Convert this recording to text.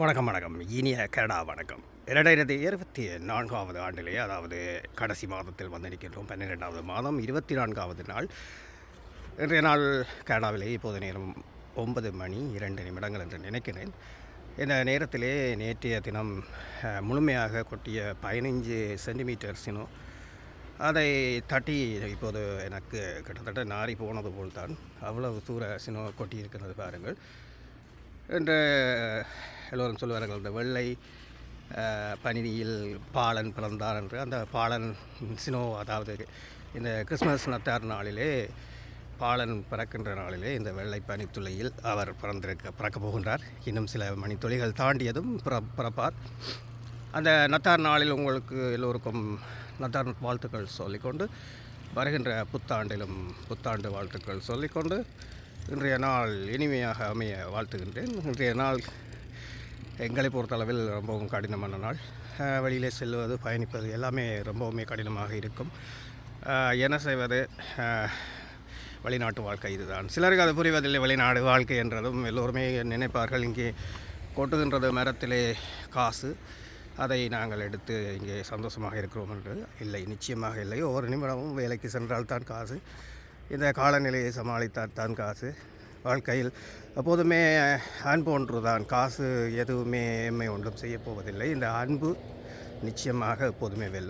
வணக்கம் வணக்கம். இனிய கனடா வணக்கம். இரண்டாயிரத்தி இருபத்தி நான்காவது ஆண்டிலே அதாவது கடைசி மாதத்தில் வந்திருக்கின்றோம் பன்னிரெண்டாவது மாதம் இருபத்தி நான்காவது நாள். இன்றைய நாள் கனடாவிலே இப்போது நேரம் ஒன்பது மணி இரண்டு நிமிடங்கள் என்று நினைக்கிறேன். இந்த நேரத்திலே நேற்றைய தினம் முழுமையாக கொட்டிய பதினைஞ்சு சென்டிமீட்டர் சினோ அதை தட்டி இப்போது எனக்கு கிட்டத்தட்ட நாரி போனது போல்தான். அவ்வளவு தூர சினோ கொட்டியிருக்கிறது பாருங்கள். என்ற எல்லோரும் சொல்லுவார்கள் இந்த வெள்ளை பனியில் பாலன் பிறந்தார் என்று. அந்த பாலன் சினோ அதாவது இந்த கிறிஸ்மஸ் நத்தார் நாளிலே பாலன் பிறக்கின்ற நாளிலே இந்த வெள்ளை பனித்துளையில் அவர் பிறந்திருக்க பிறக்கப் போகின்றார். இன்னும் சில மணித்துளிகள் தாண்டியதும் பிற பிறப்பார். அந்த நத்தார் நாளில் உங்களுக்கு எல்லோருக்கும் நத்தார் வாழ்த்துக்கள் சொல்லிக்கொண்டு வருகின்ற புத்தாண்டிலும் புத்தாண்டு வாழ்த்துக்கள் சொல்லிக்கொண்டு இன்றைய நாள் இனிமையாக அமைய வாழ்த்துகின்றேன். இன்றைய நாள் எங்களை பொறுத்தளவில் ரொம்பவும் கடினமான நாள். வெளியிலே செல்வது பயணிப்பது எல்லாமே ரொம்பவுமே கடினமாக இருக்கும். என்ன செய்வது? வெளிநாட்டு வாழ்க்கை இதுதான். சிலருக்கு அது புரிவதில்லை வெளிநாடு வாழ்க்கை என்றதும். எல்லோருமே நினைப்பார்கள் இங்கே கொட்டுகின்றது மரத்திலே காசு. அதை நாங்கள் எடுத்து இங்கே சந்தோஷமாக இருக்கிறோம் என்று. இல்லை நிச்சயமாக இல்லை. ஒவ்வொரு நிமிடமும் வேலைக்கு சென்றால் தான் காசு. இந்த காலநிலையை சமாளித்தால் தான் காசு. வாழ்க்கையில் எப்போதுமே அன்பு ஒன்று தான் காசு எதுவுமே எம்மை ஒன்றும் செய்யப்போவதில்லை இந்த அன்பு நிச்சயமாக எப்போதுமே வெல்லும்